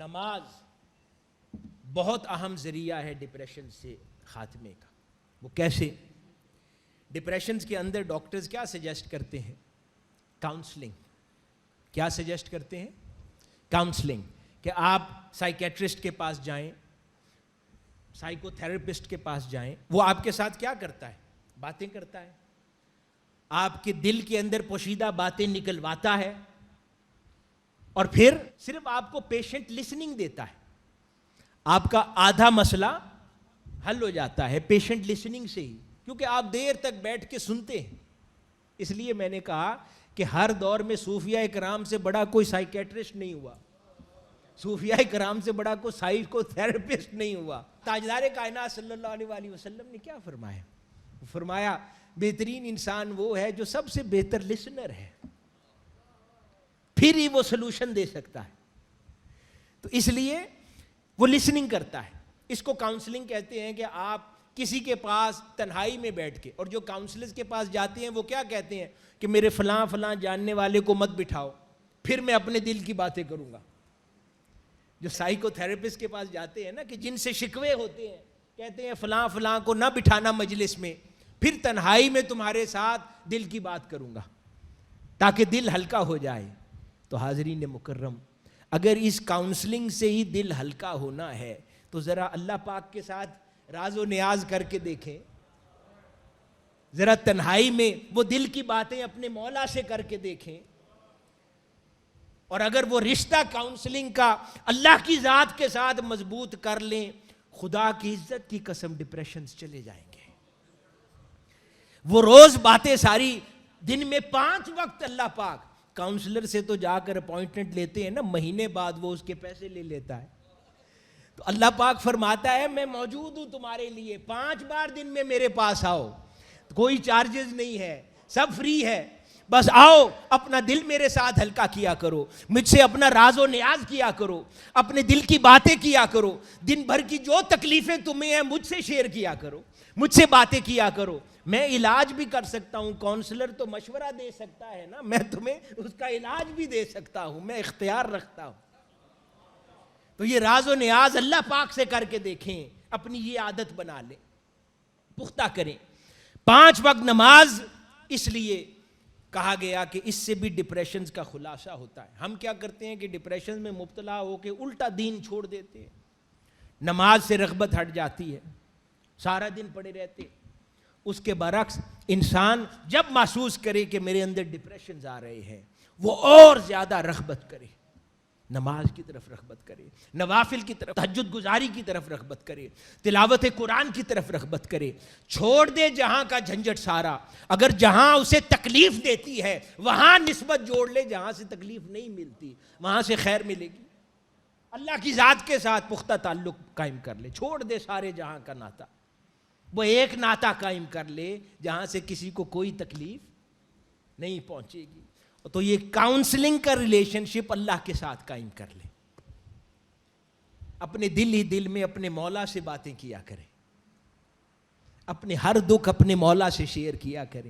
نماز بہت اہم ذریعہ ہے ڈپریشن سے خاتمے کا۔ وہ کیسے؟ ڈپریشنز کے اندر ڈاکٹرز کیا سجیسٹ کرتے ہیں؟ کاؤنسلنگ کیا سجیسٹ کرتے ہیں؟ کاؤنسلنگ کہ آپ سائیکیٹرسٹ کے پاس جائیں سائیکو تھراپسٹ کے پاس جائیں، وہ آپ کے ساتھ کیا کرتا ہے؟ باتیں کرتا ہے۔ آپ کے دل کے اندر پوشیدہ باتیں نکلواتا ہے۔ اور پھر صرف آپ کو پیشنٹ لسننگ دیتا ہے۔ آپ کا آدھا مسئلہ حل ہو جاتا ہے پیشنٹ لسننگ سے ہی، کیونکہ آپ دیر تک بیٹھ کے سنتے ہیں۔ اس لیے میں نے کہا کہ ہر دور میں صوفیہ کرام سے بڑا کوئی سائیکیٹرسٹ نہیں ہوا۔ صوفیہ کرام سے بڑا کوئی سائیکو تھراپسٹ نہیں ہوا۔ تاجدار کائنات صلی اللہ علیہ وآلہ وسلم نے کیا فرمایا؟ فرمایا، بہترین انسان وہ ہے جو سب سے بہتر لسنر ہے۔ پھر ہی وہ سلوشن دے سکتا ہے۔ تو اس لیے وہ لسننگ کرتا ہے۔ اس کو کاؤنسلنگ کہتے ہیں کہ آپ کسی کے پاس تنہائی میں بیٹھ کے اور جو کاؤنسلرز کے پاس جاتے ہیں وہ کیا کہتے ہیں کہ میرے فلاں فلاں جاننے والے کو مت بٹھاؤ، پھر میں اپنے دل کی باتیں کروں گا۔ جو سائیکو تھراپسٹ کے پاس جاتے ہیں نا کہ جن سے شکوے ہوتے ہیں، کہتے ہیں فلاں فلاں کو نہ بٹھانا مجلس میں، پھر تنہائی میں تمہارے ساتھ دل کی بات کروں گا تاکہ دل ہلکا ہو جائے۔ تو حاضرین مکرم، اگر اس کاؤنسلنگ سے ہی دل ہلکا ہونا ہے، تو ذرا اللہ پاک کے ساتھ راز و نیاز کر کے دیکھیں۔ ذرا تنہائی میں وہ دل کی باتیں اپنے مولا سے کر کے دیکھیں۔ اور اگر وہ رشتہ کاؤنسلنگ کا اللہ کی ذات کے ساتھ مضبوط کر لیں، خدا کی عزت کی قسم ڈپریشن چلے جائیں گے۔ وہ روز باتیں ساری دن میں پانچ وقت اللہ پاک کاؤنسلر سے تو جا کر اپوائنٹمنٹ لیتے ہیں نا، مہینے بعد وہ اس کے پیسے لے لیتا ہے۔ تو اللہ پاک فرماتا ہے، میں موجود ہوں تمہارے لیے، پانچ بار دن میں میرے پاس آؤ۔ کوئی چارجز نہیں ہے، سب فری ہے۔ بس آؤ، اپنا دل میرے ساتھ ہلکا کیا کرو۔ مجھ سے اپنا راز و نیاز کیا کرو۔ اپنے دل کی باتیں کیا کرو۔ دن بھر کی جو تکلیفیں تمہیں ہیں، مجھ سے شیئر کیا کرو۔ مجھ سے باتیں کیا کرو۔ میں علاج بھی کر سکتا ہوں۔ کونسلر تو مشورہ دے سکتا ہے نا۔ میں تمہیں اس کا علاج بھی دے سکتا ہوں۔ میں اختیار رکھتا ہوں۔ تو یہ راز و نیاز اللہ پاک سے کر کے دیکھیں۔ اپنی یہ عادت بنا لیں۔ پختہ کریں۔ پانچ وقت نماز اس لیے کہا گیا کہ اس سے بھی ڈپریشنز کا خلاصہ ہوتا ہے۔ ہم کیا کرتے ہیں کہ ڈپریشن میں مبتلا ہو کے الٹا دین چھوڑ دیتے ہیں۔ نماز سے رغبت ہٹ جاتی ہے۔ سارا دن پڑے رہتے اس کے برعکس انسان جب محسوس کرے کہ میرے اندر ڈپریشنز آ رہے ہیں، وہ اور زیادہ رغبت کرے۔ نماز کی طرف رغبت کرے، نوافل کی طرف تحجد گزاری کی طرف رغبت کرے، تلاوت قرآن کی طرف رغبت کرے۔ چھوڑ دے جہاں کا جھنجٹ سارا۔ اگر جہاں اسے تکلیف دیتی ہے، وہاں نسبت جوڑ لے، جہاں سے تکلیف نہیں ملتی، وہاں سے خیر ملے گی۔ اللہ کی ذات کے ساتھ پختہ تعلق قائم کر لے۔ چھوڑ دے سارے جہاں کا ناتا وہ ایک ناتا قائم کر لے جہاں سے کسی کو کوئی تکلیف نہیں پہنچے گی۔ تو یہ کاؤنسلنگ کا ریلیشن شپ اللہ کے ساتھ قائم کر لیں اپنے دل ہی دل میں اپنے مولا سے باتیں کیا کریں۔ اپنے ہر دکھ اپنے مولا سے شیئر کیا کریں۔